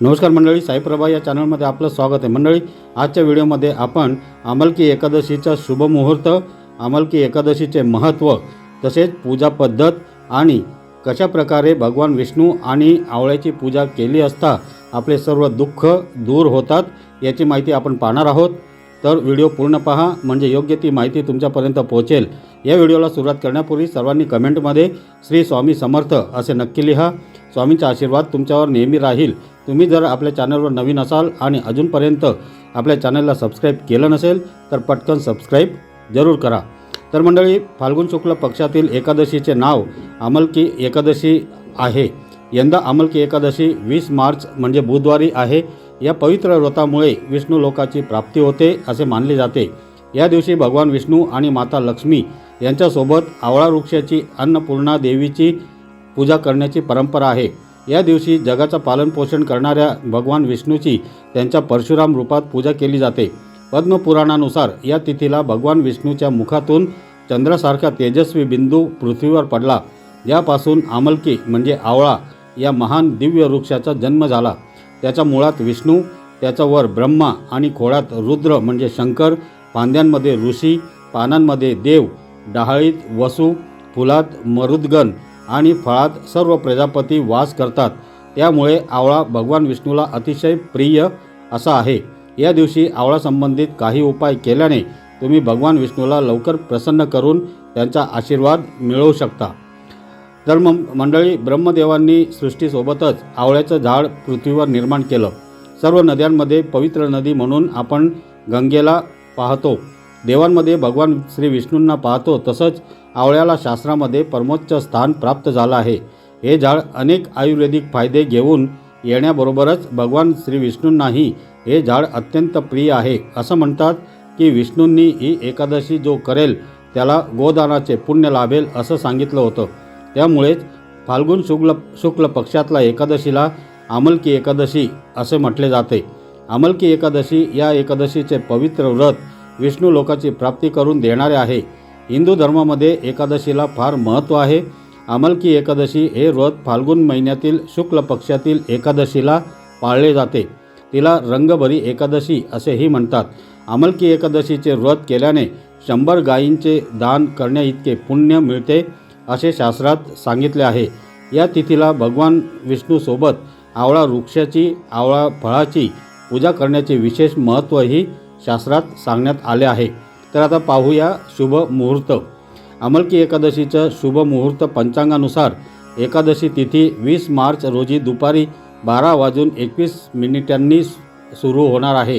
नमस्कार मंडळी साईप्रभा या चॅनलमध्ये आपलं स्वागत आहे. मंडळी आजच्या व्हिडिओमध्ये आपण अमलकी एकादशीचा शुभमुहूर्त अमलकी एकादशीचे महत्त्व तसेच पूजा पद्धत आणि कशा प्रकारे भगवान विष्णू आणि आवळ्याची पूजा केली असता आपले सर्व दुःख दूर होतात याची माहिती आपण पाहणार आहोत. तर व्हिडिओ पूर्ण पहा म्हणजे योग्य ती माहिती तुमच्यापर्यंत पोहोचेल. या व्हिडिओला सुरुवात करण्यापूर्वी सर्वांनी कमेंटमध्ये श्री स्वामी समर्थ असे नक्की लिहा. स्वामींचा आशीर्वाद तुमच्यावर नेहमी राहील. तुम्ही जर आपल्या चॅनलवर नवीन असाल आणि अजूनपर्यंत आपल्या चॅनलला सबस्क्राईब केलं नसेल तर पटकन सबस्क्राईब जरूर करा. तर मंडळी फाल्गुन शुक्ल पक्षातील एकादशीचे नाव अमलकी एकादशी आहे. यंदा अमलकी एकादशी वीस मार्च म्हणजे बुधवारी आहे. या पवित्र व्रतामुळे विष्णू लोकाची प्राप्ती होते असे मानले जाते. या दिवशी भगवान विष्णू आणि माता लक्ष्मी यांच्यासोबत आवळा वृक्षाची अन्नपूर्णा देवीची पूजा करण्याची परंपरा आहे. या दिवशी जगाचं पालनपोषण करणाऱ्या भगवान विष्णूची त्यांच्या परशुराम रूपात पूजा केली जाते. पद्मपुराणानुसार या तिथीला भगवान विष्णूच्या मुखातून चंद्रासारखा तेजस्वी बिंदू पृथ्वीवर पडला. यापासून आमलकी म्हणजे आवळा या महान दिव्य वृक्षाचा जन्म झाला. त्याच्या मुळात विष्णू त्याचा वर ब्रह्मा आणि खोळात रुद्र म्हणजे शंकर फांद्यांमध्ये ऋषी पानांमध्ये देव डहाळीत वसू फुलात मरुद्गण आणि फळात सर्व प्रजापती वास करतात. त्यामुळे आवळा भगवान विष्णूला अतिशय प्रिय असा आहे. या दिवशी आवळा संबंधित काही उपाय केल्याने तुम्ही भगवान विष्णूला लवकर प्रसन्न करून त्यांचा आशीर्वाद मिळवू शकता. तर मग मंडळी ब्रह्मदेवांनी सृष्टीसोबतच आवळ्याचं झाड पृथ्वीवर निर्माण केलं. सर्व नद्यांमध्ये पवित्र नदी म्हणून आपण गंगेला पाहतो. देवांमध्ये भगवान श्री विष्णूंना पाहतो तसंच आवळ्याला शास्त्रामध्ये परमोच्च स्थान प्राप्त झालं आहे. हे झाड अनेक आयुर्वेदिक फायदे घेऊन येण्याबरोबरच भगवान श्री विष्णूंनाही हे झाड अत्यंत प्रिय आहे. असं म्हणतात की विष्णूंनी ही एकादशी जो करेल त्याला गोदानाचे पुण्य लाभेल असं सांगितलं होतं. त्यामुळेच फाल्गुन शुक्ल शुक्ल पक्षातला एकादशीला आमलकी एकादशी असे म्हटले जाते. आमलकी एकादशी या एकादशीचे पवित्र व्रत विष्णू लोकाची प्राप्ती करून देणारे आहे. हिंदू धर्मामध्ये एकादशीला फार महत्त्व आहे. अमलकी एकादशी हे व्रत फाल्गुन महिन्यातील शुक्ल पक्षातील एकादशीला पाळले जाते. तिला रंगभरी एकादशी असेही म्हणतात. अमलकी एकादशीचे व्रत केल्याने शंभर गायींचे दान करण्याइतके पुण्य मिळते असे शास्त्रात सांगितले आहे. या तिथीला भगवान विष्णूसोबत आवळा वृक्षाची आवळा फळाची पूजा करण्याचे विशेष महत्त्वही शास्त्रात सांगण्यात आले आहे. तर आता पाहूया शुभ मुहूर्त. अमलकी एकादशीचं शुभ मुहूर्त पंचांगानुसार एकादशी तिथी वीस मार्च रोजी दुपारी बारा वाजून एकवीस मिनिटांनी सुरू होणार आहे.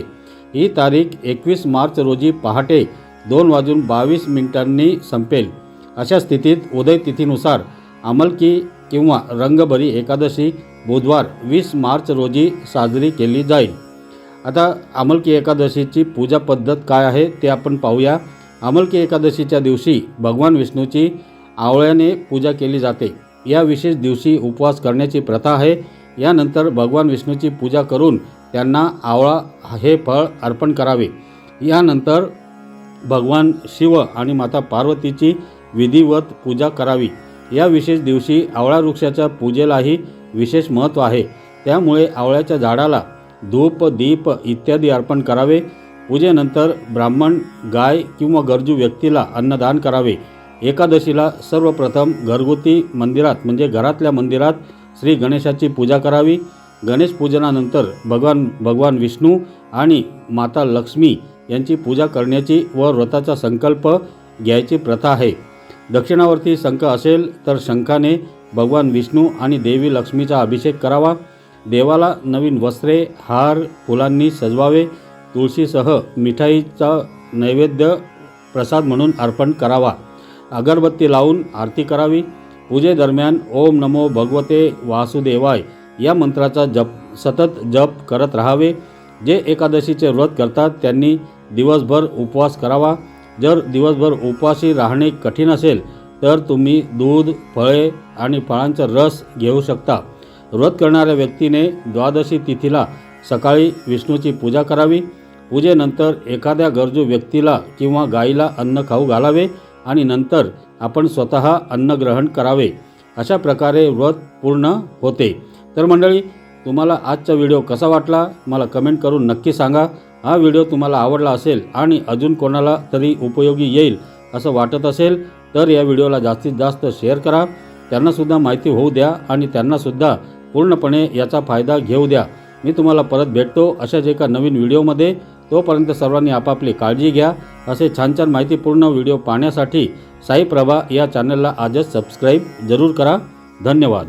ही तारीख एकवीस मार्च रोजी पहाटे दोन वाजून बावीस मिनिटांनी संपेल. अशा स्थितीत उदय तिथीनुसार अमलकी किंवा रंगभरी एकादशी बुधवार वीस मार्च रोजी साजरी केली जाईल. आता अमलकी एकादशीची पूजा पद्धत काय आहे ते आपण पाहूया. अमलकी एकादशीच्या दिवशी भगवान विष्णूची आवळ्याने पूजा केली जाते. या विशेष दिवशी उपवास करण्याची प्रथा आहे. यानंतर भगवान विष्णूची पूजा करून त्यांना आवळा हे फळ अर्पण करावे. यानंतर भगवान शिव आणि माता पार्वतीची विधिवत पूजा करावी. या विशेष दिवशी आवळा वृक्षाच्या पूजेलाही विशेष महत्त्व आहे. त्यामुळे आवळ्याच्या झाडाला धूप दीप इत्यादी अर्पण करावे. पूजेनंतर ब्राह्मण गाय किंवा गरजू व्यक्तीला अन्नदान करावे. एकादशीला सर्वप्रथम घरगुती मंदिरात म्हणजे घरातल्या मंदिरात श्री गणेशाची पूजा करावी. गणेश पूजनानंतर भगवान भगवान विष्णू आणि माता लक्ष्मी यांची पूजा करण्याची व व्रताचा संकल्प घ्यायची प्रथा आहे. दक्षिणावरती शंख असेल तर शंखाने भगवान विष्णू आणि देवी लक्ष्मीचा अभिषेक करावा. देवाला नवीन वस्त्रे हार फुलांनी सजवावे तुळशीसह मिठाईचा नैवेद्य प्रसाद म्हणून अर्पण करावा. अगरबत्ती लावून आरती करावी. पूजेदरम्यान ओम नमो भगवते वासुदेवाय. या मंत्राचा जप सतत जप करत राहावे. जे एकादशीचे व्रत करतात त्यांनी दिवसभर उपवास करावा. जर दिवसभर उपवासी राहणे कठीण असेल तर तुम्ही दूध फळे आणि फळांचा रस घेऊ शकता. व्रत करणाऱ्या व्यक्तीने द्वादशी तिथीला सकाळी विष्णूची पूजा करावी. पूजेनंतर एखाद्या गरजू व्यक्तीला किंवा गाईला अन्न खाऊ घालावे आणि नंतर आपण स्वतः अन्न ग्रहण करावे. अशा प्रकारे व्रत पूर्ण होते. तर मंडळी तुम्हाला आजचा व्हिडिओ कसा वाटला? मला कमेंट करून नक्की सांगा. हा व्हिडिओ तुम्हाला आवडला असेल आणि अजून कोणाला तरी उपयोगी येईल असं वाटत असेल तर या व्हिडिओला जास्तीत जास्त शेअर करा. त्यांनासुद्धा माहिती होऊ द्या आणि त्यांनासुद्धा पूर्णपणे याचा फायदा घेऊ द्या. मी तुम्हाला परत भेटतो अशाच एका नवीन व्हिडिओमध्ये. तोपर्यंत सर्वांनी आपापली काळजी घ्या. असे छान छान माहितीपूर्ण व्हिडिओ पाहण्यासाठी साई प्रभा या चॅनलला आजच सबस्क्राईब जरूर करा. धन्यवाद.